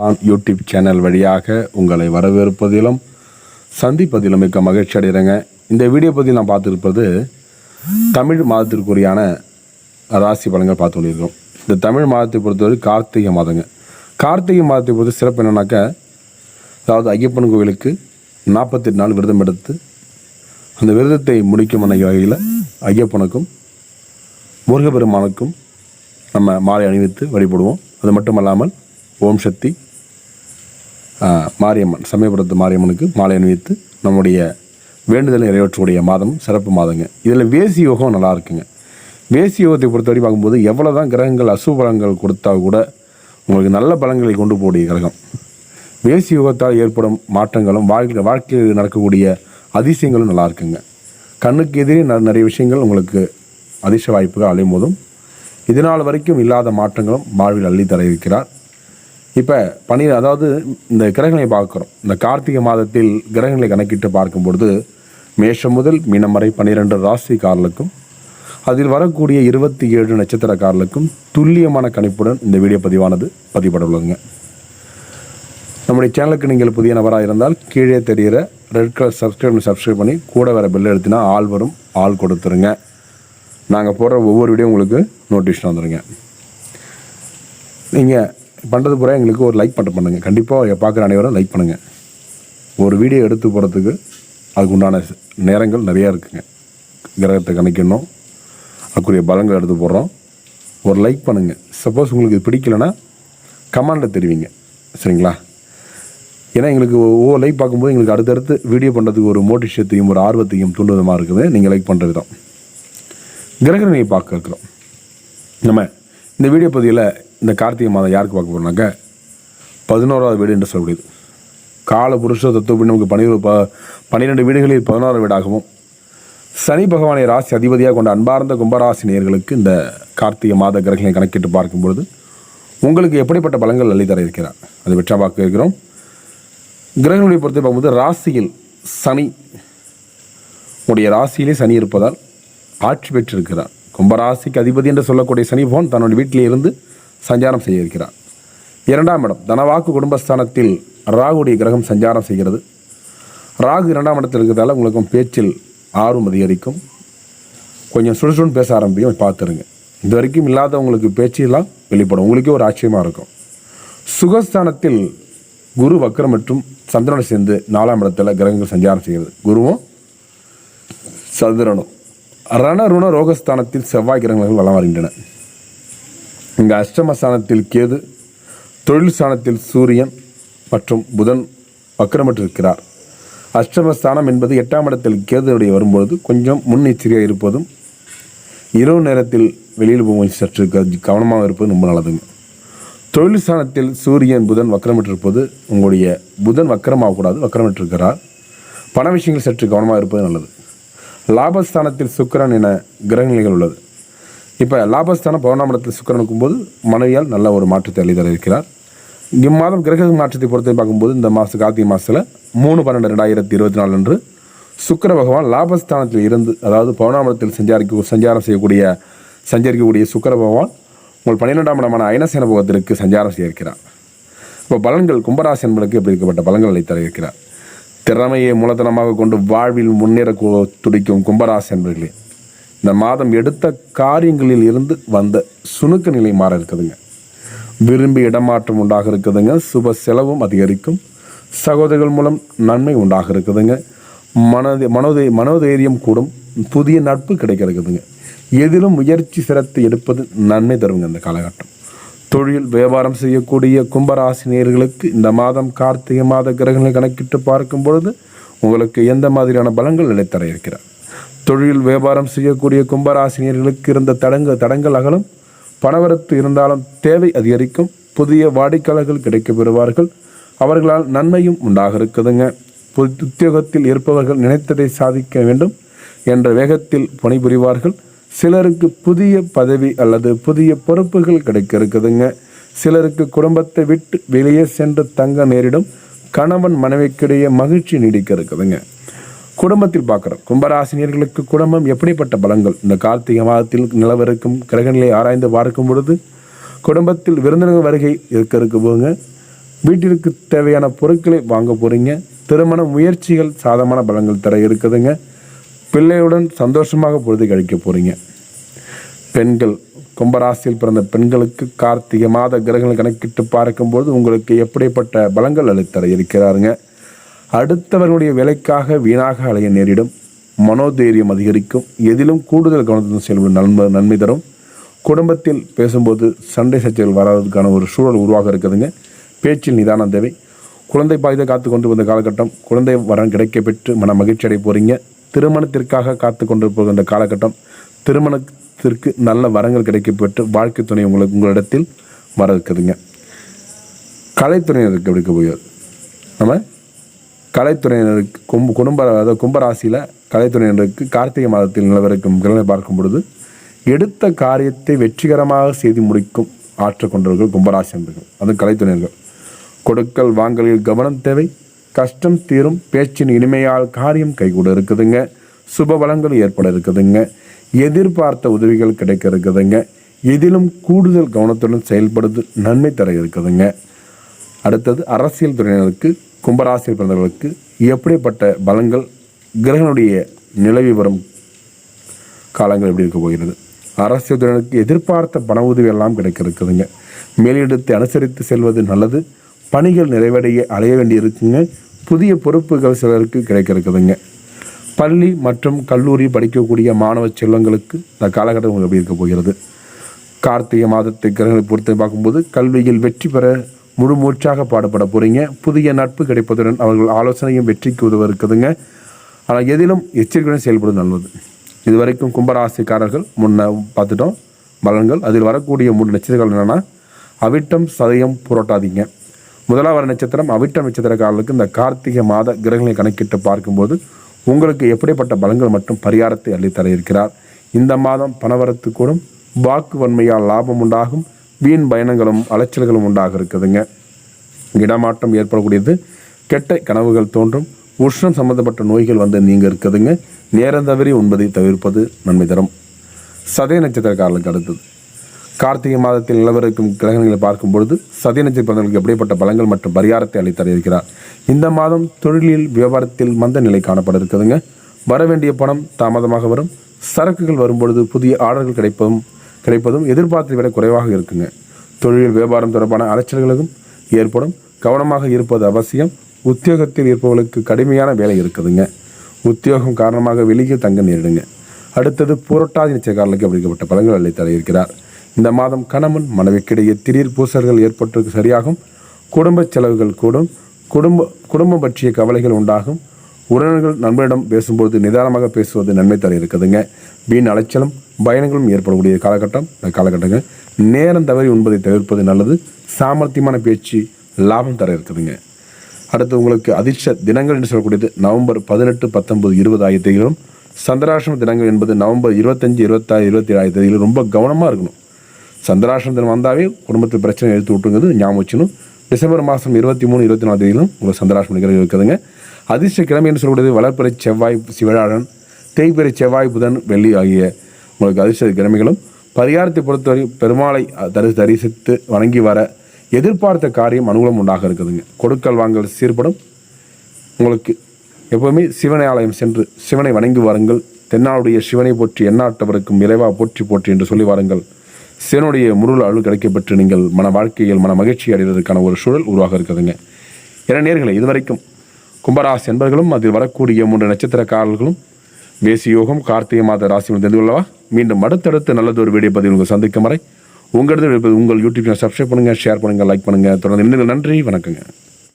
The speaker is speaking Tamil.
நான் யூடியூப் சேனல் வழியாக உங்களை வரவேற்பதிலும் சந்திப்பதிலும் மிக்க மகிழ்ச்சி அடைகிறேங்க. இந்த வீடியோ பற்றி நான் பார்த்துருப்பது தமிழ் மாதத்திற்குரியான ராசி பலன்கள் பார்த்து இந்த தமிழ் மாதத்தை பொறுத்தவரை கார்த்திகை மாதங்க. கார்த்திகை மாதத்தை பொறுத்த சிறப்பு என்னன்னாக்கா அதாவது ஐயப்பன் கோவிலுக்கு நாற்பத்தெட்டு நாள் விரதம் எடுத்து அந்த விரதத்தை முடிக்கும் அன்னைக்கு வகையில் ஐயப்பனுக்கும் முருகப்பெருமானுக்கும் நம்ம மாலை அணிவித்து வழிபடுவோம். அது மட்டும் அல்லாமல் ஓம் சக்தி மாரியம்மன் சமயபுரத்து மாரியம்மனுக்கு மாலை அணிவித்து நம்முடைய வேண்டுதலை நிறைவேற்றக்கூடிய மாதம் சிறப்பு மாதங்க. இதில் வேசி யோகம் நல்லா இருக்குங்க. வேசி யோகத்தை பொறுத்தவரை பார்க்கும்போது எவ்வளோ தான் கிரகங்கள் அசுப பலன்கள் கொடுத்தா கூட உங்களுக்கு நல்ல பலன்களை கொண்டு போகக்கூடிய கிரகம். வேசி யோகத்தால் ஏற்படும் மாற்றங்களும் வாழ்க்கை வாழ்க்கையில் நடக்கக்கூடிய அதிசயங்களும் நல்லா இருக்குங்க. கண்ணுக்கு எதிரே ந- நிறைய விஷயங்கள் உங்களுக்கு அதிர்ஷ்ட வாய்ப்புகள் அலையும் போதும். இதனால் வரைக்கும் இல்லாத மாற்றங்களும் வாழ்வில் அள்ளி தர இருக்கிறார். இப்போ பனி அதாவது இந்த கிரகங்களை பார்க்குறோம். இந்த கார்த்திகை மாதத்தில் கிரகங்களை கணக்கிட்டு பார்க்கும் பொழுது மேஷம் முதல் மீனம் வரை பன்னிரெண்டு ராசிக்காரர்களுக்கும் அதில் வரக்கூடிய இருபத்தி ஏழு நட்சத்திரக்காரர்களுக்கும் துல்லியமான கணிப்புடன் இந்த வீடியோ பதிவானது பதிவுபட உள்ளதுங்க நம்முடைய சேனலுக்கு நீங்கள் புதிய நபராக இருந்தால் கீழே தெரிகிற ரெட் கலர் சப்ஸ்கிரைப் சப்ஸ்கிரைப் பண்ணி கூட வர பெல் எடுத்தினா ஆள் வரும் ஆள் கொடுத்துருங்க. நாங்கள் போடுற ஒவ்வொரு வீடியோ உங்களுக்கு நோட்டிஃபிகேஷன் வந்துடுங்க நீங்கள் பண்ணுறது பூரா எங்களுக்கு ஒரு லைக் மட்டும் பண்ணுங்கள் கண்டிப்பாக பார்க்குற அனைவரும் லைக் பண்ணுங்கள் ஒரு வீடியோ எடுத்து போகிறதுக்கு அதுக்கு உண்டான நேரங்கள் நிறையா இருக்குங்க. கிரகத்தை கணிக்கணும். அதுக்குரிய பலங்கள் எடுத்து போடுறோம். ஒரு லைக் பண்ணுங்கள் சப்போஸ் உங்களுக்கு இது பிடிக்கலன்னா கமெண்டில் தெரிவிங்க. சரிங்களா? ஏன்னா எங்களுக்கு ஒவ்வொரு லைக் பார்க்கும்போது எங்களுக்கு அடுத்தடுத்து வீடியோ பண்ணுறதுக்கு ஒரு மோட்டிவேஷத்தையும் ஒரு ஆர்வத்தையும் தூண்டுவிதமாக இருக்குது. நீங்கள் லைக் பண்ணுறது தான் கிரகணியை பார்க்க இருக்கிறோம். நம்ம இந்த வீடியோ பதிவில் இந்த கார்த்திகை மாதம் யாருக்கு பார்க்க போகிறோம்னாக்க பதினோராவது வீடு என்று சொல்லக்கூடியது. கால புருஷ தத்துவப்படி நமக்கு பன்னிரு ப பன்னிரெண்டு வீடுகளில் பதினோரு வீடாகவும் சனி பகவானை ராசி அதிபதியாக கொண்ட அன்பார்ந்த கும்பராசி நேர்களுக்கு இந்த கார்த்திகை மாத கிரகங்களை கணக்கிட்டு பார்க்கும் பொழுது உங்களுக்கு எப்படிப்பட்ட பலங்கள் அள்ளித்தர இருக்கிறார்? அது வெற்றா பார்க்க இருக்கிறோம். கிரகங்களை பொறுத்து பார்க்கும்போது ராசியில் சனி உடைய ராசியிலே சனி இருப்பதால் ஆட்சி பெற்றிருக்கிறார். கும்பராசிக்கு அதிபதி என்று சொல்லக்கூடிய சனி பகவான் தன்னுடைய வீட்டிலே இருந்து சஞ்சாரம் செய்ய இருக்கிறார். இரண்டாம் இடம் தனவாக்கு குடும்பஸ்தானத்தில் ராகுடைய கிரகம் சஞ்சாரம் செய்கிறது. ராகு இரண்டாம் இடத்தில் இருக்கிறதால உங்களுக்கும் பேச்சில் ஆர்வம் அதிகரிக்கும். கொஞ்சம் சுடுசுடுன்னு பேச ஆரம்பிக்கும் பார்த்துருங்க. இது வரைக்கும் இல்லாதவங்களுக்கு பேச்செல்லாம் வெளிப்படும். உங்களுக்கே ஒரு ஆச்சரியமாக இருக்கும். சுகஸ்தானத்தில் குரு வக்கரம் மற்றும் சந்திரனை சேர்ந்து நாலாம் இடத்துல கிரகங்கள் சஞ்சாரம் செய்கிறது. குருவும் சந்திரனும். ரணருண ரோகஸ்தானத்தில் செவ்வாய் கிரகங்கள் வளம் வருகின்றன இங்கே அஷ்டமஸ்தானத்தில் கேது தொழில் ஸ்தானத்தில் சூரியன் மற்றும் புதன் வக்கரமிட்டிருக்கிறார் அஷ்டமஸ்தானம் என்பது எட்டாம் இடத்தில் கேதுடைய வரும்பொழுது கொஞ்சம் முன்னெச்சரிக்கையாக இருப்பதும் இரவு நேரத்தில் வெளியில் போகும் சற்று கவனமாக இருப்பது ரொம்ப நல்லதுங்க. தொழில் ஸ்தானத்தில் சூரியன் புதன் வக்கரமிட்டிருப்பது உங்களுடைய புதன் வக்கரமாகக்கூடாது வக்கரமிட்டிருக்கிறார் பண விஷயங்கள் சற்று கவனமாக இருப்பது நல்லது. லாபஸ்தானத்தில் சுக்கரன் என கிரகநிலைகள் உள்ளது. இப்போ லாபஸ்தானம் பௌர்ணாம் இடத்தில் இருக்கும்போது மனைவியால் நல்ல ஒரு மாற்றத்தை அளித்தர இருக்கிறார். இம்மாதம் கிரக மாற்றத்தை பொறுத்து பார்க்கும்போது இந்த மாதம் கார்த்திகை மாதத்தில் மூணு பன்னெண்டு ரெண்டாயிரத்தி இருபத்தி நாலு அன்று சுக்கிர பகவான் லாபஸ்தானத்தில் இருந்து அதாவது பௌர்ணாம் சஞ்சாரிக்க சஞ்சாரம் செய்யக்கூடிய சஞ்சரிக்கக்கூடிய சுக்கர பகவான் உங்கள் பன்னிரெண்டாம் இடமான அயனசேன போகத்திற்கு சஞ்சாரம் செய்ய இருக்கிறார். இப்போ பலன்கள் கும்பராசி என்பதற்கு இப்படி இருக்கப்பட்ட பலன்களை தர இருக்கிறார். திறமையை மூலதனமாக கொண்டு வாழ்வில் முன்னேற துடிக்கும் கும்பராசி என்பர்களே இந்த மாதம் எடுத்த காரியங்களில் இருந்து வந்த சுணுக்க நிலை மாற இருக்குதுங்க. விரும்பி இடமாற்றம் உண்டாக இருக்குதுங்க. சுப செலவும் அதிகரிக்கும். சகோதரிகள் மூலம் நன்மை உண்டாக இருக்குதுங்க. மனதை மனோதை மனோதைரியம் கூடும். புதிய நட்பு கிடைக்க இருக்குதுங்க. எதிலும் முயற்சி சிரத்தை எடுப்பது நன்மை தருங்க இந்த காலகட்டம். தொழில் வியாபாரம் செய்யக்கூடிய கும்பராசினியர்களுக்கு இந்த மாதம் கார்த்திகை மாத கிரகங்களை கணக்கிட்டு பார்க்கும் பொழுது உங்களுக்கு எந்த மாதிரியான பலங்கள் நிலைத்தர இருக்கிறார்? தொழில் வியாபாரம் செய்யக்கூடிய கும்பராசினியர்களுக்கு இருந்த தடங்கு தடங்கள் அகலும். பணவரத்து இருந்தாலும் தேவை அதிகரிக்கும். புதிய வாடிக்கையாளர்கள் கிடைக்கப்பெறுவார்கள். அவர்களால் நன்மையும் உண்டாக இருக்குதுங்க. புது உத்தியோகத்தில் இருப்பவர்கள் நினைத்ததை சாதிக்க வேண்டும் என்ற வேகத்தில் பணிபுரிவார்கள். சிலருக்கு புதிய பதவி அல்லது புதிய பொறுப்புகள் கிடைக்க இருக்குதுங்க. சிலருக்கு குடும்பத்தை விட்டு வெளியே சென்று தங்க நேரிடும் கணவன் மனைவிக்கிடையே மகிழ்ச்சி நீடிக்க இருக்குதுங்க. குடும்பத்தில் பார்க்குறோம். கும்பராசினியர்களுக்கு குடும்பம் எப்படிப்பட்ட பலங்கள் இந்த கார்த்திகை மாதத்தில் நிலவருக்கும் கிரகநிலை ஆராய்ந்து பார்க்கும் பொழுது குடும்பத்தில் விருந்தினர் வருகை இருக்க இருக்கு போங்க வீட்டிற்கு தேவையான பொருட்களை வாங்க போகிறீங்க திருமண முயற்சிகள் சாதமான பலங்கள் தர இருக்குதுங்க. பிள்ளையுடன் சந்தோஷமாக பொழுது கழிக்க போகிறீங்க பெண்கள் கும்பராசியில் பிறந்த பெண்களுக்கு கார்த்திகை மாத கிரகங்கள் கணக்கிட்டு பார்க்கும்போது உங்களுக்கு எப்படிப்பட்ட பலங்கள் அளித்தர இருக்கிறாருங்க. அடுத்தவர்களுடைய வேலைக்காக வீணாக அலைய நேரிடும். மனோதைரியம் அதிகரிக்கும். எதிலும் கூடுதல் கவனத்துடன் செயல்படும் நன்மை நன்மை தரும். குடும்பத்தில் பேசும்போது சண்டை சச்சரவுகள் வராததுக்கான ஒரு சூழல் உருவாக இருக்குதுங்க. பேச்சில் நிதானம் தேவை. குழந்தை பாதித்த காத்து கொண்டு வந்த காலகட்டம் குழந்தை வரன் கிடைக்க பெற்று மன மகிழ்ச்சி அடைய போகிறீங்க திருமணத்திற்காக காத்து கொண்டு போகின்ற காலகட்டம் திருமணத்திற்கு நல்ல வரங்கள் கிடைக்கப்பெற்று வாழ்க்கை துணை உங்களுக்கு உங்களிடத்தில் வர இருக்குதுங்க கலைத்துறையினருக்கு எப்படி போகிறது நம்ம கலைத்துறையினருக்கு கும்ப குடும்ப அதாவது கும்பராசியில் கலைத்துறையினருக்கு கார்த்திகை மாதத்தில் நிலவரக்கும் கிரகணை பார்க்கும் பொழுது எடுத்த காரியத்தை வெற்றிகரமாக செய்து முடிக்கும் ஆற்றல் கொண்டவர்கள் கும்பராசி என்பர்கள். அது கலைத்துறையினர்கள். கொடுக்கல் வாங்கலில் கவனம் தேவை. கஷ்டம் தீரும் பேச்சின் இனிமையால் காரியம் கைகூட இருக்குதுங்க. சுப வளங்கள் ஏற்பட இருக்குதுங்க. எதிர்பார்த்த உதவிகள் கிடைக்க இருக்குதுங்க. எதிலும் கூடுதல் கவனத்துடன் செயல்படுது நன்மை தர இருக்குதுங்க. அடுத்தது அரசியல் துறையினருக்கு கும்பராசியில் பிறந்தவர்களுக்கு எப்படிப்பட்ட பலங்கள் கிரகனுடைய நிலவி வரும் காலங்கள் எப்படி இருக்க போகிறது? அரசியல் துறையினருக்கு எதிர்பார்த்த பண உதவி எல்லாம் கிடைக்க இருக்குதுங்க. மேலிடத்தை அனுசரித்து செல்வது நல்லது. பணிகள் நிறைவடைய அடைய வேண்டியிருக்குங்க. புதிய பொறுப்புகள் சிலருக்கு கிடைக்க இருக்குதுங்க பள்ளி மற்றும் கல்லூரி படிக்கக்கூடிய மாணவ செல்வங்களுக்கு இந்த காலகட்டம் எப்படி இருக்க போகிறது? கார்த்திகை மாதத்தை கிரகங்களை பொறுத்து பார்க்கும்போது கல்வியில் வெற்றி பெற முழு மூச்சாக பாடுபட போகிறீங்க புதிய நட்பு கிடைப்பதுடன் அவர்கள் ஆலோசனையும் வெற்றிக்கு உதவ இருக்குதுங்க. ஆனால் எதிலும் எச்சரிக்கையுடன் செயல்படுவது நல்லது. இதுவரைக்கும் கும்பராசிக்காரர்கள் முன்ன பார்த்துட்டோம். பலன்கள். அதில் வரக்கூடிய மூன்று நட்சத்திரங்கள் என்னென்னா அவிட்டம் சதயம் புரட்டாதீங்க. முதலாவது நட்சத்திரம் நட்சத்திரம் நட்சத்திர நட்சத்திரக்காரர்களுக்கு இந்த கார்த்திகை மாத கிரகங்களை கணக்கிட்டு பார்க்கும்போது உங்களுக்கு எப்படிப்பட்ட பலங்கள் மற்றும் பரிகாரத்தை அள்ளித்தர இருக்கிறார் இந்த மாதம் பணவரத்து கூடும் வாக்கு வன்மையால் லாபம் உண்டாகும் வீண் பயணங்களும் அலைச்சல்களும் உண்டாக இருக்குதுங்க இடமாற்றம் ஏற்படக்கூடியது கெட்ட கனவுகள் தோன்றும் உஷ்ணம் சம்பந்தப்பட்ட நோய்கள் வந்து நீங்கள் இருக்குதுங்க நேரம் தவறி உண்பதை தவிர்ப்பது நன்மை தரும். சதய நட்சத்திரக்காரர்களுக்கு அடுத்தது. கார்த்திகை மாதத்தில் நிலவரிக்கும் கிரகங்களை பார்க்கும் பொழுது சதய நட்சத்திரங்களுக்கு எப்படிப்பட்ட பலங்கள் மற்றும் பரிகாரத்தை அளித்தர இருக்கிறார்? இந்த மாதம் தொழிலில் வியாபாரத்தில் மந்த நிலை காணப்பட இருக்குதுங்க வர வேண்டிய பணம் தாமதமாக வரும். சரக்குகள் வரும்பொழுது புதிய ஆர்டர்கள் கிடைப்பதும் கிடைப்பதும் எதிர்பார்த்தை விட குறைவாக இருக்குங்க. தொழில் வியாபாரம் தொடர்பான அலைச்சல்களும் ஏற்படும். கவனமாக இருப்பது அவசியம். உத்தியோகத்தில் இருப்பவர்களுக்கு கடுமையான வேலை இருக்குதுங்க. உத்தியோகம் காரணமாக வெளியே தங்க நேரிடுங்க. அடுத்தது புரட்டாதி நிச்சயக்காரர்களுக்கு அப்படிப்பட்ட பலங்கள் அளித்தர இருக்கிறார்? இந்த மாதம் கணவன் மனைவிக்கிடையே திடீர் பூசல்கள் ஏற்பட்டு சரியாகும். குடும்ப செலவுகள் கூடும். குடும்ப குடும்பம் பற்றிய கவலைகள் உண்டாகும். உறவினர்கள் நண்பரிடம் பேசும்போது நிதானமாக பேசுவது நன்மை தர இருக்குதுங்க வீண் அலைச்சலும் பயணங்களும் ஏற்படக்கூடிய காலகட்டம் இந்த காலகட்டங்கள் நேரம் தவறி உண்பதை தவிர்ப்பது நல்லது. சாமர்த்தியமான பேச்சு லாபம் தர இருக்குதுங்க அடுத்து உங்களுக்கு அதிர்ஷ்ட தினங்கள் என்று சொல்லக்கூடியது நவம்பர் பதினெட்டு பத்தொன்பது இருபது ஆகிய தேதிகளும். சந்திராஷ்டம தினங்கள் என்பது நவம்பர் இருபத்தஞ்சு இருபத்தாறு இருபத்தி ஏழு ஆகிய தேதிகளும் ரொம்ப கவனமாக இருக்கணும். சந்திராஷ்டம் தினம் வந்தாவே குடும்பத்தில் பிரச்சனை எடுத்து விட்டுங்கிறது ஞாபகம் வச்சுணும் டிசம்பர் மாதம் இருபத்தி மூணு இருபத்தி நாலு தேதியிலும் உங்களுக்கு சந்திராஷ்டம் நிகழ்வு இருக்குதுங்க அதிர்ஷ்ட கிழமைன்னு சொல்லக்கூடியது வளர்ப்பிறை செவ்வாய் சிவழாழன் தேய்பிறை செவ்வாய் புதன் வெள்ளி ஆகிய உங்களுக்கு அதிர்ஷ்ட கிழமைகளும் பரிகாரத்தை பொறுத்தவரை பெருமாளை தரி தரிசித்து வணங்கி வர எதிர்பார்த்த காரியம் அனுகூலம் உண்டாக இருக்குதுங்க. கொடுக்கல் வாங்கல் சீர்படும். உங்களுக்கு எப்போவுமே சிவனை ஆலயம் சென்று சிவனை வணங்கி வாருங்கள். தென்னாளுடைய சிவனை போற்றி எண்ணாட்டவருக்கும் இறைவா போற்றி போற்றி என்று சொல்லி வாருங்கள். சிவனுடைய முருள் அருள் கிடைக்கப்பெற்று நீங்கள் மன வாழ்க்கையில் மன மகிழ்ச்சி அடைவதற்கான ஒரு சூழல் உருவாக இருக்குதுங்க. என நேர்களை இதுவரைக்கும் கும்பராசி என்பர்களும் அதில் வரக்கூடிய மூன்று நட்சத்திரக்காரர்களும் வேசியோகம் கார்த்திகை மாத ராசி தெரிந்து கொள்ளவா? மீண்டும் அடுத்தடுத்து நல்லது ஒரு வீடியோ பதிவு உங்கள் சந்திக்கும் வரை உங்களது உங்கள் யூடியூப் சப்ஸ்கிரைப் பண்ணுங்கள் ஷேர் பண்ணுங்கள் லைக் பண்ணுங்கள் தொடர்ந்து நன்றி வணக்கங்க.